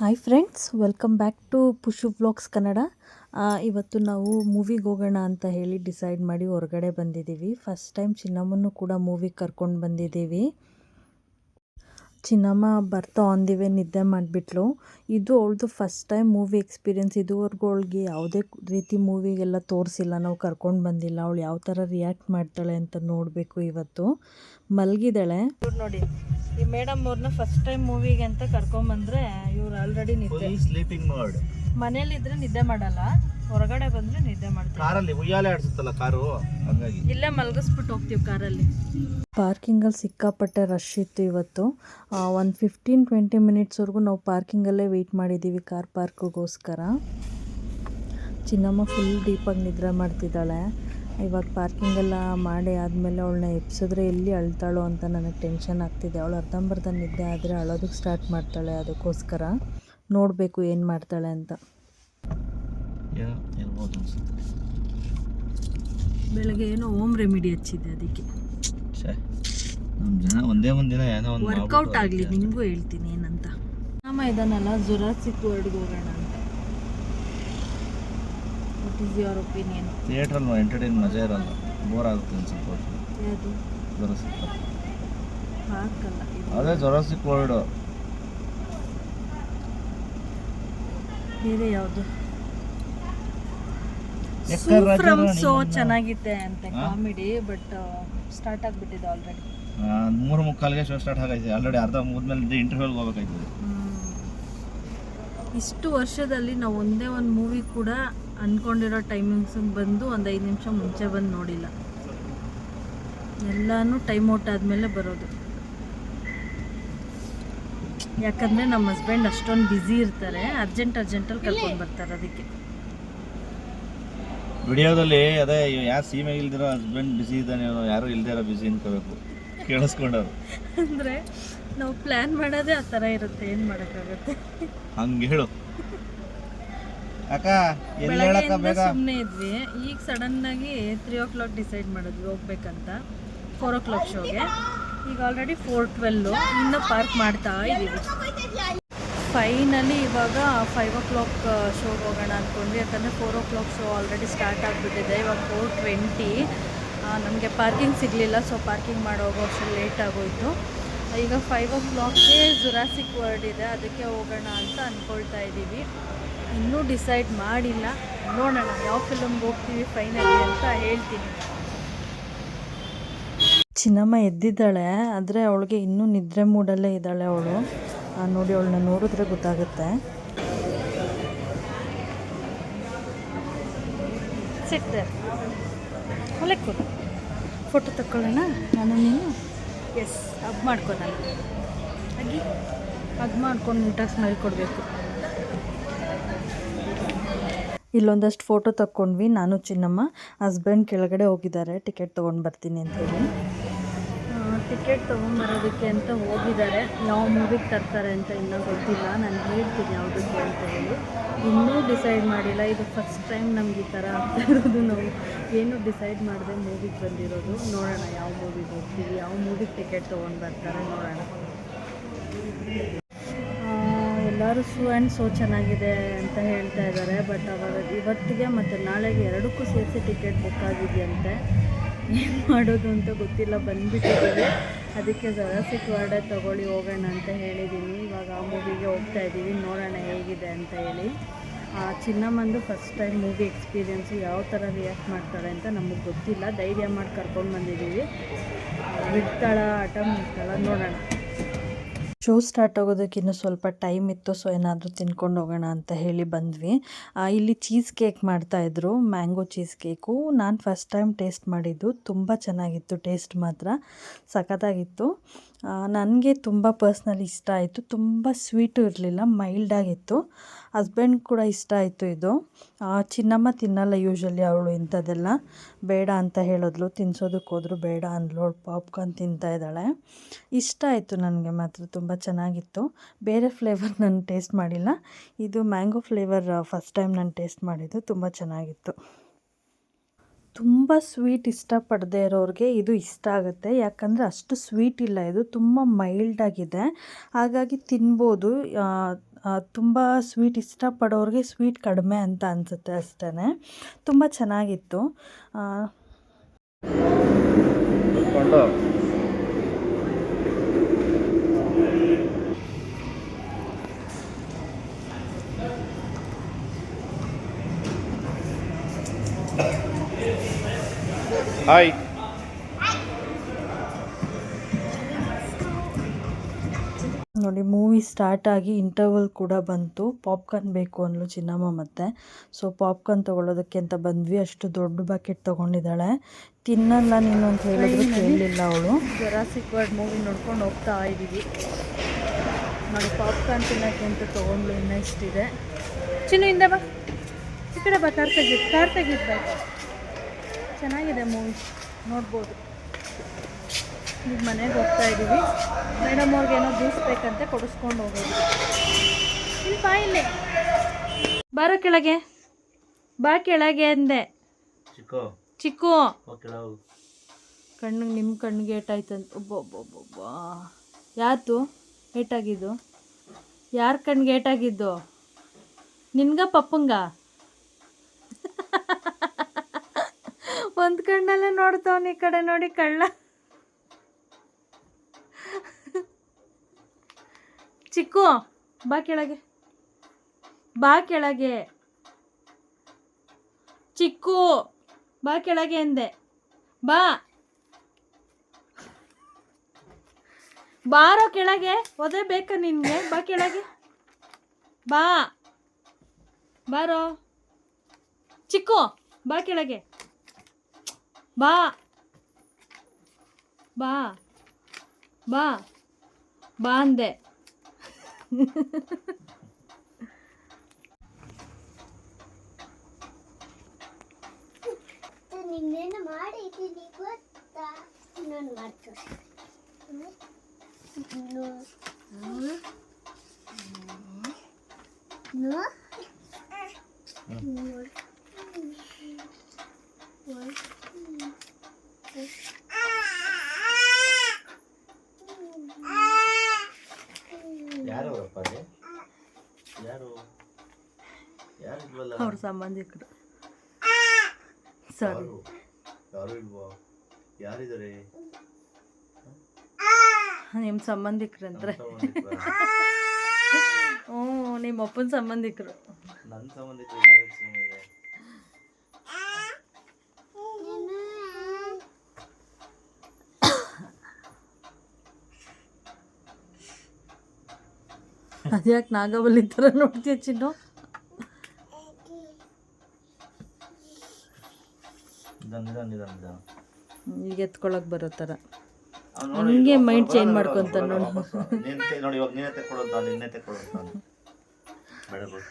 Hi friends welcome back to Pushu vlogs Kannada ಇವತ್ತು ನಾವು ಮೂವಿಗೆ ಹೋಗೋಣ ಅಂತ ಹೇಳಿ ಡಿಸೈಡ್ ಮಾಡಿ ಹೊರಗಡೆ ಬಂದಿದ್ದೀವಿ. ಫಸ್ಟ್ ಟೈಮ್ ಚಿನ್ನಮ್ಮನ್ನು ಕೂಡ ಮೂವಿಗೆ ಕರ್ಕೊಂಡು ಬಂದಿದ್ದೀವಿ. ಚಿನ್ನಮ್ಮ ಬರ್ತಾ ಆನ್ ದಿ ವೇ ನಿದ್ದೆ ಮಾಡಿಬಿಟ್ಲು. ಇದು ಅವಳದು ಫಸ್ಟ್ ಟೈಮ್ ಮೂವಿ ಎಕ್ಸ್ಪೀರಿಯೆನ್ಸ್ ಇದುವರೆಗೂ ಅವಳಿಗೆ ಯಾವುದೇ ರೀತಿ ಮೂವಿಗೆಲ್ಲ ತೋರಿಸಿಲ್ಲ. ನಾವು ಕರ್ಕೊಂಡು ಬಂದಿಲ್ಲ. ಅವಳು ಯಾವ ಥರ ರಿಯಾಕ್ಟ್ ಮಾಡ್ತಾಳೆ ಅಂತ ನೋಡಬೇಕು ಇವತ್ತು. ಮಲಗಿದಾಳೆ ನೋಡಿ ಈ ಮೇಡಮ್ ಅವ್ರನ್ನ ಫಸ್ಟ್ ಟೈಮ್ ಮೂವಿಗೆ ಅಂತ ಕರ್ಕೊಂಬಂದ್ರೆ ಇವ್ರು ಆಲ್ರೆಡಿ ನಿದ್ದೆ. ಸ್ಲೀಪಿಂಗ್ ಮೋಡ್ ಮನೇಲಿದ್ರೆ ನಿದ್ದೆ ಮಾಡಲ್ಲ. ಹೊರಗಡೆ ಬಂದ್ರೆ ನಿದ್ದೆ ಮಾಡ್ತೀವಿ. ಕಾರಲ್ಲಿ ಉಯ್ಯಾಲೆ ಆಡ್ಸುತ್ತಲ್ಲ ಕಾರು? ಹಂಗಾಗಿ. ಇಲ್ಲೇ ಮಲಗಿಸ್ಬಿಟ್ಟು ಹೋಗ್ತೀವಿ ಕಾರಲ್ಲಿ. ಪಾರ್ಕಿಂಗಲ್ಲಿ ಸಿಕ್ಕಾಪಟ್ಟೆ ರಶ್ ಇತ್ತು ಇವತ್ತು. ಒಂದು ಫಿಫ್ಟೀನ್ ಟ್ವೆಂಟಿ ಮಿನಿಟ್ಸ್ವರೆಗೂ ನಾವು ಪಾರ್ಕಿಂಗಲ್ಲೇ ವೆಯ್ಟ್ ಮಾಡಿದ್ದೀವಿ ಕಾರ್ ಪಾರ್ಕ್ಗೋಸ್ಕರ. ಚಿನ್ನಮ್ಮ ಫುಲ್ ಡೀಪಾಗಿ ನಿದ್ರೆ ಮಾಡ್ತಿದ್ದಾಳೆ. ಇವಾಗ ಪಾರ್ಕಿಂಗೆಲ್ಲ ಮಾಡಿ ಆದಮೇಲೆ ಅವಳನ್ನ ಎಪ್ಸಿದ್ರೆ ಎಲ್ಲಿ ಅಳ್ತಾಳೋ ಅಂತ ನನಗೆ ಟೆನ್ಷನ್ ಆಗ್ತಿದೆ. ಅವಳು ಅರ್ಧಂಬರ್ಧ ನಿದ್ದೆ ಆದರೆ ಅಳೋದಕ್ಕೆ ಸ್ಟಾರ್ಟ್ ಮಾಡ್ತಾಳೆ ಅದಕ್ಕೋಸ್ಕರ. ನೋಡಬೇಕು ಏನು ಮಾಡ್ತಾಳೆ ಅಂತ. ಬೆಳಗ್ಗೆ ಏನೋ ಹೋಮ್ ರೆಮಿಡಿ ಹಚ್ಚಿದ್ದೆ ಅದಕ್ಕೆ. ಛೇ ನಮ್ಮ ಜನ ಒಂದೇ ಒಂದಿನ ದಿನ ಏನೋ ಒಂದು ವರ್ಕೌಟ್ ಆಗಲಿ ನಿಮಗೂ ಹೇಳ್ತೀನಿ ಏನಂತ. ನಮ್ಮ ಇದನ್ನಲ್ಲ ಜುರಾಸಿಕ್ ವರ್ಡ್ಗೆ ಹೋಗೋಣ ಅಂತ. ವಾಟ್ ಈಸ್ ಯುವರ್ ಒಪಿನಿಯನ್ ಥಿಯೇಟ್ರಲ್ಲಿ ಎಂಟರ್ಟೈನ್ ಮಜಾ ಇರಲ್ಲ. ಬೋರ್ ಆಗುತ್ತೆ ಅನ್ಸುತ್ತೆ. ಯಾವುದು? ಜೊರಾಸಿಕ್ ಹಾಕಲ್ಲ. ಅದೇ ಜುರಾಸಿಕ್ ವರ್ಲ್ಡ್ ಬೇರೆ ಯಾವುದು? ಸೂಪ್ರಮ್ ಸೋ ಚೆನ್ನಾಗಿದೆ ಅಂತ ಕಾಮಿಡಿ ಬಟ್ ಸ್ಟಾರ್ಟ್ ಆಗಿಬಿಟ್ಟಿದೆ ಆಲ್ರೆಡಿ ಮೂರು ಮುಕ್ಕಾಲ್ಗೆ ಶೋ ಸ್ಟಾರ್ಟ್ ಆಗೈತೆ ಆಲ್ರೆಡಿ ಅರ್ಧ ಮುಗಿದ್ಮೇಲೆ ಇಂಟರ್ವ್ಯೂಲ್ಗೆ ಹೋಗ್ಬೇಕಾಯ್ತದೆ. ಇಷ್ಟು ವರ್ಷದಲ್ಲಿ ನಾವು ಒಂದೇ ಒಂದು ಮೂವಿ ಕೂಡ ಅಂದ್ಕೊಂಡಿರೋ ಟೈಮಿಂಗ್ಸ್ ಬಂದು ಒಂದು ಐದು ನಿಮಿಷ ಮುಂಚೆ ಬಂದು ನೋಡಿಲ್ಲ. ಎಲ್ಲಾನು ಟೈಮ್ ಔಟ್ ಆದಮೇಲೆ ಬರೋದು. ಯಾಕಂದರೆ ನಮ್ಮ ಹಸ್ಬೆಂಡ್ ಅಷ್ಟೊಂದು ಬ್ಯುಸಿ ಇರ್ತಾರೆ ಅರ್ಜೆಂಟ್ ಅರ್ಜೆಂಟಲ್ಲಿ ಕರ್ಕೊಂಡು ಬರ್ತಾರೆ ಅದಕ್ಕೆ. ವಿಡಿಯೋದಲ್ಲಿ ಅದೇ ಯಾರು ಸೀಮೆ ಇಲ್ದಿರೋ ಹಸ್ಬೆಂಡ್ ಬಿಸಿ ಇದ್ದಾನೆ ಯಾರು ಇಲ್ದೇ ಇರೋ ಬಿಸಿ ಅನ್ಕೋಬೇಕು. ಕೇಳಿಸ್ಕೊಂಡವ್ರು. ಅಂದರೆ ನಾವು ಪ್ಲ್ಯಾನ್ ಮಾಡೋದೇ ಆ ಥರ ಇರುತ್ತೆ ಏನು ಮಾಡೋಕ್ಕಾಗುತ್ತೆ ಹಂಗೆ ಹೇಳು. ಅಕ್ಕ ಸುಮ್ಮನೆ ಇದ್ವಿ. ಈಗ ಸಡನ್ನಾಗಿ ತ್ರೀ ಓ ಕ್ಲಾಕ್ ಡಿಸೈಡ್ ಮಾಡಿದ್ವಿ ಹೋಗ್ಬೇಕಂತ. ಫೋರ್ ಓ ಕ್ಲಾಕ್ ಶೋಗೆ ಈಗ ಆಲ್ರೆಡಿ ಫೋರ್ ಟ್ವೆಲ್ಲು ಇನ್ನೂ ಪಾರ್ಕ್ ಮಾಡ್ತಾ ಇದ್ದೀವಿ ಫೈನಲಿ ಇವಾಗ ಫೈವ್ ಓ ಕ್ಲಾಕ್ ಶೋಗೆ ಹೋಗೋಣ ಅಂದ್ಕೊಂಡ್ವಿ ಯಾಕಂದರೆ four o'clock show already start ಆಗಿಬಿಟ್ಟಿದೆ. ಇವಾಗ ಫೋರ್ ಟ್ವೆಂಟಿ ನಮಗೆ ಪಾರ್ಕಿಂಗ್ ಸಿಗಲಿಲ್ಲ ಸೊ ಪಾರ್ಕಿಂಗ್ ಮಾಡೋ ಅಷ್ಟು ಲೇಟ್ ಆಗೋಯ್ತು. ಈಗ ಫೈವ್ ಓ ಕ್ಲಾಕ್ಗೆ ಜುರಾಸಿಕ್ ವರ್ಡ್ ಇದೆ. ಅದಕ್ಕೆ ಹೋಗೋಣ ಅಂತ ಅಂದ್ಕೊಳ್ತಾ ಇದ್ದೀವಿ ಇನ್ನೂ ಡಿಸೈಡ್ ಮಾಡಿಲ್ಲ. ನೋಡೋಣ, ಯಾವ ಫಿಲಮ್ಗೆ ಹೋಗ್ತೀವಿ ಫೈನಲಿ ಅಂತ ಹೇಳ್ತೀನಿ. ಚಿನ್ನಮ್ಮ ಎದ್ದಿದ್ದಾಳೆ ಆದರೆ ಅವಳಿಗೆ ಇನ್ನೂ ನಿದ್ರೆ ಮೂಡಲ್ಲೇ ಇದ್ದಾಳೆ ಅವಳು. ನೋಡಿ ಅವಳನ್ನ ನೋಡಿದ್ರೆ ಗೊತ್ತಾಗುತ್ತೆ. ಫೋಟೋ ತಕ್ಕೊಳ್ಳೋಣ? ನಾನು ನೀನು? ಎಸ್ ಹಗ್ ಮಾಡ್ಕೊ ನಾನು ಹಾಗೆ ಹಗ್ ಮಾಡ್ಕೊಂಡು ನೀಟಾಗಿ ಸ್ಮೈಲ್ ಕೊಡಬೇಕು. ಇಲ್ಲೊಂದಷ್ಟು ಫೋಟೋ ತಕ್ಕೊಂಡ್ವಿ. ನಾನು ಚಿನ್ನಮ್ಮ ಹಸ್ಬೆಂಡ್ ಕೆಳಗಡೆ ಹೋಗಿದ್ದಾರೆ. ಟಿಕೆಟ್ ತೊಗೊಂಡು ಬರ್ತೀನಿ ಅಂತೇಳಿ ಟಿಕೆಟ್ ತೊಗೊಂಬರೋದಕ್ಕೆ ಅಂತ ಹೋಗಿದ್ದಾರೆ. ಯಾವ ಮೂವಿಗೆ ತರ್ತಾರೆ ಅಂತ ಇನ್ನೂ ಗೊತ್ತಿಲ್ಲ. ನಾನು ಹೇಳ್ತೀನಿ ಯಾವುದಕ್ಕೆ ಅಂತ ಹೇಳಿ. ಇನ್ನೂ ಡಿಸೈಡ್ ಮಾಡಿಲ್ಲ. ಇದು ಫಸ್ಟ್ ಟೈಮ್ ನಮ್ಗೆ ಈ ಥರ ಆಗ್ತಾ ಇರೋದು. ನಾವು ಏನು ಡಿಸೈಡ್ ಮಾಡಿದೆ ಮೂವಿಗೆ ಬಂದಿರೋದು. ನೋಡೋಣ ಯಾವ ಮೂವಿಗೆ ಹೋಗ್ತೀವಿ. ಯಾವ ಮೂವಿಗೆ ಟಿಕೆಟ್ ತೊಗೊಂಡು ಬರ್ತಾರೆ ನೋಡೋಣ. ಎಲ್ಲರೂ ಸೂ ಆ್ಯಂಡ್ ಸೋ ಚೆನ್ನಾಗಿದೆ ಅಂತ ಹೇಳ್ತಾ ಇದ್ದಾರೆ. ಬಟ್ ಅವಾಗ ಇವತ್ತಿಗೆ ಮತ್ತು ನಾಳೆಗೆ ಎರಡಕ್ಕೂ ಸೇರಿಸಿ ಟಿಕೆಟ್ ಬುಕ್ ಆಗಿದೆಯಂತೆ. ಏನು ಮಾಡೋದು ಅಂತ ಗೊತ್ತಿಲ್ಲ ಬಂದುಬಿಟ್ಟಿದ್ದೀವಿ ಅದಕ್ಕೆ ಜರಾಸಿಕ್ ವಾರ್ಡ ತೊಗೊಳ್ಳಿ, ಹೋಗೋಣ ಅಂತ ಹೇಳಿದ್ದೀನಿ ಇವಾಗ ಆ ಮೂವಿಗೆ ಹೋಗ್ತಾ ಇದ್ದೀವಿ ನೋಡೋಣ ಹೇಗಿದೆ ಅಂತ ಹೇಳಿ. ಆ ಚಿನ್ನಮ್ಮಂದು ಫಸ್ಟ್ ಟೈಮ್ ಮೂವಿ ಎಕ್ಸ್ಪೀರಿಯೆನ್ಸು ಯಾವ ಥರ ರಿಯಾಕ್ಟ್ ಮಾಡ್ತಾಳೆ ಅಂತ ನಮಗೆ ಗೊತ್ತಿಲ್ಲ. ಧೈರ್ಯ ಮಾಡಿ ಕರ್ಕೊಂಡು ಬಂದಿದ್ದೀವಿ ಬಿಡ್ತಾಳ ಆಟ ಮಾಡ್ತಾಳ ನೋಡೋಣ. ಶೋ ಸ್ಟಾರ್ಟ್ ಆಗೋದಕ್ಕಿನ್ನೂ ಸ್ವಲ್ಪ ಟೈಮ್ ಇತ್ತು, ಸೊ ಏನಾದರೂ ತಿನ್ಕೊಂಡು ಹೋಗೋಣ ಅಂತ ಹೇಳಿ ಬಂದ್ವಿ. ಇಲ್ಲಿ ಚೀಸ್ ಕೇಕ್ ಮಾಡ್ತಾಯಿದ್ರು ಮ್ಯಾಂಗೋ ಚೀಸ್ ಕೇಕು. ನಾನು ಫಸ್ಟ್ ಟೈಮ್ ಟೇಸ್ಟ್ ಮಾಡಿದ್ದು, ತುಂಬ ಚೆನ್ನಾಗಿತ್ತು, ಟೇಸ್ಟ್ ಮಾತ್ರ ಸಖತ್ತಾಗಿತ್ತು. ನನಗೆ ತುಂಬ ಪರ್ಸ್ನಲಿ ಇಷ್ಟ ಆಯಿತು, ತುಂಬ ಸ್ವೀಟು ಇರಲಿಲ್ಲ ಮೈಲ್ಡಾಗಿತ್ತು ಹಸ್ಬೆಂಡ್ ಕೂಡ ಇಷ್ಟ ಆಯಿತು ಇದು. ಚಿನ್ನಮ್ಮ ತಿನ್ನಲ್ಲ ಯೂಶ್ವಲಿ ಅವಳು ಇಂಥದ್ದೆಲ್ಲ. ಬೇಡ ಅಂತ ಹೇಳಿದ್ಲು ತಿನ್ಸೋದಕ್ಕೆ ಹೋದ್ರು ಬೇಡ ಅಂದ್ಲು. ಅವಳು ಪಾಪ್ಕಾರ್ನ್ ತಿಂತಾ ಇದ್ದಾಳೆ. ಇಷ್ಟ ಆಯಿತು ನನಗೆ ಮಾತ್ರ, ತುಂಬ ಚೆನ್ನಾಗಿತ್ತು. ಬೇರೆ ಫ್ಲೇವರ್ ನಾನು ಟೇಸ್ಟ್ ಮಾಡಿಲ್ಲ. ಇದು ಮ್ಯಾಂಗೋ ಫ್ಲೇವರ್ ಫಸ್ಟ್ ಟೈಮ್ ನಾನು ಟೇಸ್ಟ್ ಮಾಡಿದ್ದು. ತುಂಬ ಚೆನ್ನಾಗಿತ್ತು. ತುಂಬ ಸ್ವೀಟ್ ಇಷ್ಟಪಡದೇ ಇರೋರಿಗೆ ಇದು ಇಷ್ಟ ಆಗುತ್ತೆ. ಯಾಕಂದರೆ ಅಷ್ಟು ಸ್ವೀಟ್ ಇಲ್ಲ. ಇದು ತುಂಬ ಮೈಲ್ಡಾಗಿದೆ ಹಾಗಾಗಿ ತಿನ್ಬೋದು. ತುಂಬ ಸ್ವೀಟ್ ಇಷ್ಟಪಡೋರಿಗೆ ಸ್ವೀಟ್ ಕಡಿಮೆ ಅಂತ ಅನಿಸುತ್ತೆ ಅಷ್ಟೇ ತುಂಬ ಚೆನ್ನಾಗಿತ್ತು. ಹಾಯ್ ಮೂವಿ ಸ್ಟಾರ್ಟ್ ಆಗಿ ಇಂಟರ್ವಲ್ ಕೂಡ ಬಂತು. ಪಾಪ್ಕಾರ್ನ್ ಬೇಕು ಅಂದ್ಲು ಚಿನ್ನಮ್ಮ ಮತ್ತೆ. ಸೊ ಪಾಪ್ಕಾರ್ನ್ ತಗೊಳ್ಳೋದಕ್ಕೆ ಅಂತ ಬಂದ್ವಿ. ಅಷ್ಟು ದೊಡ್ಡ ಬಕೆಟ್ ತಗೊಂಡಿದ್ದಾಳೆ. ತಿನ್ನಲ್ಲ ನೀನು ಅಂತ ಹೇಳಿದ್ರು ಕೇಳಲಿಲ್ಲ ಅವಳು. ಜರಾಸಿಕ್ ವರ್ಡ್ ಮೂವಿ ನೋಡ್ಕೊಂಡು ಹೋಗ್ತಾ ಇದ್ದೀವಿ ನಾನು ಪಾಪ್ಕಾರ್ನ್ ತಿನ್ನೋಕ್ಕೆ ಅಂತ ತೊಗೊಂಡ್ಲು ಇನ್ನೆಷ್ಟಿದೆ ಚಿನ್ನು ಇಂದ ಬಾ. ಈ ಕಡೆ ಬಾ. ಕಾರ್ ತೆಗಿದ್ ಕಾರ್ ಚೆನ್ನಾಗಿದೆ ಮೂವಿ ನೋಡ್ಬೋದು. ಈಗ ಮನೆಗೆ ಹೋಗ್ತಾ ಇದ್ದೀವಿ ಮೇಡಮ್ ಅವ್ರಿಗೆ ಏನೋ ಜ್ಯೂಸ್ ಬೇಕಂತೆ ಕೊಡಿಸ್ಕೊಂಡು ಹೋಗೋದು ಇಲ್ಲಿ ಬಾ ಇಲ್ಲಿ. ಬಾರೋ ಕೆಳಗೆ. ಬಾ ಕೆಳಗೆ ಅಂದೆ. ಚಿಕ್ಕು. ಚಿಕ್ಕು. ಕಣ್ಣಿಗೆ ನಿಮ್ಮ ಕಣ್ಣಿಗೆ ಏಟಾಯ್ತಂತ ಒಬ್ಬೊಬ್ಬೊಬ್ಬ ಒಬ್ಬ ಒಬ್ಬ ಒಬ್ಬ ಯಾತು ಏಟಾಗಿದ್ದು. ಯಾರ ಕಣ್ಣಿಗೆ ಏಟಾಗಿದ್ದು? ನಿನ್ಗ ಪಪ್ಪಂಗ? ಒಂದು ಕಣ್ಣಲ್ಲೇ ನೋಡ್ತಾವ್ನ ಈ ಕಡೆ ನೋಡಿ ಕಳ್ಳ. ಚಿಕ್ಕು, ಬಾ ಕೆಳಗೆ. ಬಾ ಕೆಳಗೆ. ಚಿಕ್ಕು, ಬಾ ಕೆಳಗೆ ಅಂದೆ ಬಾ. ಬಾರೋ ಕೆಳಗೆ, ಒದೆ ಬೇಕಾ ನಿನಗೆ? ಬಾ ಕೆಳಗೆ. ಬಾ. ಬಾರೋ. ಚಿಕ್ಕು, ಬಾ ಕೆಳಗೆ. ಬಾ. ಬಾ. ಬಾ. ಬಾ ಅಂದೆ. ನಿನ್ನೇನು ಮಾಡಿದ್ದೀನಿ ಗೊತ್ತಾ ಇನ್ನೊಂದು ಮಾಡ್ತು ಯಾರು ಸಂಬಂಧಿಕರು ಸಾರಿ ಯಾರು? ಇಲ್ವಾ? ಯಾರಿದ್ದಾರೆ? ನಿಮ್ಮ ಸಂಬಂಧಿಕರಂದ್ರೆ ಹ್ಞೂ ನಿಮ್ಮ ಅಪ್ಪನ ಸಂಬಂಧಿಕರು. ನನ್ನ ಸಂಬಂಧಿಕರು ಅದ್ಯಾಕೆ ನಾಗವಲ್ಲಿ ಥರ ನೋಡ್ತೀಯ ಚಿನ್ನು? ಈಗ ಎತ್ಕೊಳಕ್ ಬರೋ ಥರ ಹಂಗೆ ಮೈಂಡ್ ಚೇಂಜ್ ಬರಲ್ಲ, ನೋಡಿ. ವಾಪಸ್ಸು. ನೋಡಿ ಇವಾಗ ನೀನೇ ತೆಕ್ಕೊಡೋದು ನಾನು ನಿನ್ನೆ ತೆಕ್ಕೊಡೋದು ನಾನು. ಬೇಡ ಬಿಡು.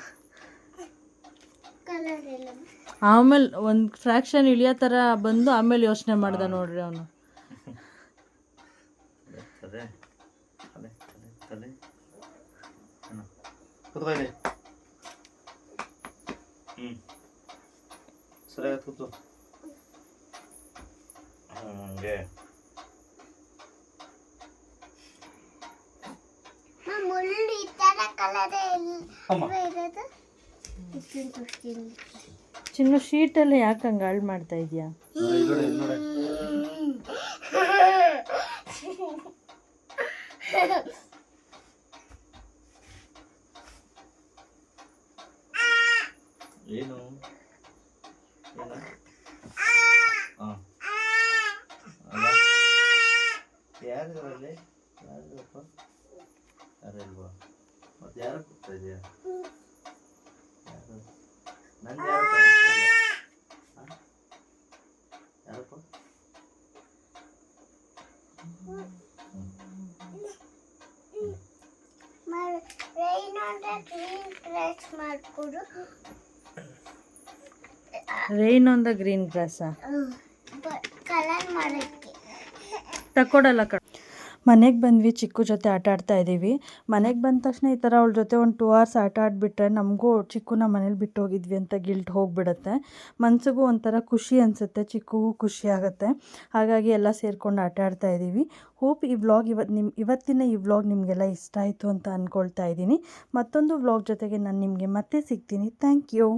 ಆಮೇಲೆ ಒಂದು ಫ್ರಾಕ್ಷನ್ ಇಳಿಯೋ ಥರ ಬಂದು ಆಮೇಲೆ ಯೋಚನೆ ಮಾಡ್ದ ನೋಡ್ರಿ ಅವನು. ಅದೇ ಅದೇ ಹ್ಞೂ ಸರಿಯಾಗಿ ಕೂತು ಹಂಗೆ ಮುಳ್ಳು ಈ ತರ ಕಲರ್ ಅಮ್ಮ ಇರೋದು ಇಷ್ಟಿಂಗ್ ತೋರಿಸ್ತೀನಿ ಚಿನ್ನು ಶೀಟಲ್ಲಿ ಯಾಕೆ ಹಂಗ ಹಾಳು ಮಾಡ್ತಾ ಇದೆಯಾ? ಏನ ಹಾಂ ಅಲ್ಲ ಯಾರಿದ್ರಲ್ಲಿ ಯಾರಪ್ಪ ಯಾರಿಲ್ವಾ ಮತ್ತೆ ಯಾರು ಕೂಗ್ತಾ ಇದೆಯಾ? ಯಾರು ನಂಗೆ ಯಾರು? ಯಾರಪ್ಪ rain on the green grass colour ಮಾಡಕ್ಕೆ. ತಕೊಡಲ್ಲ ಕಣ. ಮನೆಗೆ ಬಂದ್ವಿ, ಚಿಕ್ಕು ಜೊತೆ ಆಟ ಆಡ್ತಾ ಇದ್ದೀವಿ. ಮನೆಗೆ ಬಂದ ತಕ್ಷಣ ಈ ಥರ ಅವಳ ಜೊತೆ ಒಂದು ಟೂ ಅವರ್ಸ್ ಆಟ ಆಡಿಬಿಟ್ರೆ ನಮಗೂ ಚಿಕ್ಕುನ ಮನೇಲಿ ಬಿಟ್ಟು ಹೋಗಿದ್ವಿ ಅಂತ ಗಿಲ್ಟ್ ಹೋಗಿಬಿಡುತ್ತೆ. ಮನಸ್ಸಿಗೂ ಒಂಥರ ಖುಷಿ ಅನಿಸುತ್ತೆ, ಚಿಕ್ಕುಗೂ ಖುಷಿ ಆಗುತ್ತೆ. ಹಾಗಾಗಿ ಎಲ್ಲ ಸೇರ್ಕೊಂಡು ಆಟ ಆಡ್ತಾ ಇದ್ದೀವಿ. ಹೋಪ್ ಈ ವ್ಲಾಗ್ ಇವತ್ತು ನಿಮ್ಮ ಇವತ್ತಿನ ಈ ವ್ಲಾಗ್ ನಿಮಗೆಲ್ಲ ಇಷ್ಟ ಆಯಿತು ಅಂತ ಅಂದ್ಕೊಳ್ತಾ ಇದ್ದೀನಿ. ಮತ್ತೊಂದು ವ್ಲಾಗ್ ಜೊತೆಗೆ ನಾನು ನಿಮಗೆ ಮತ್ತೆ ಸಿಗ್ತೀನಿ. Thank you.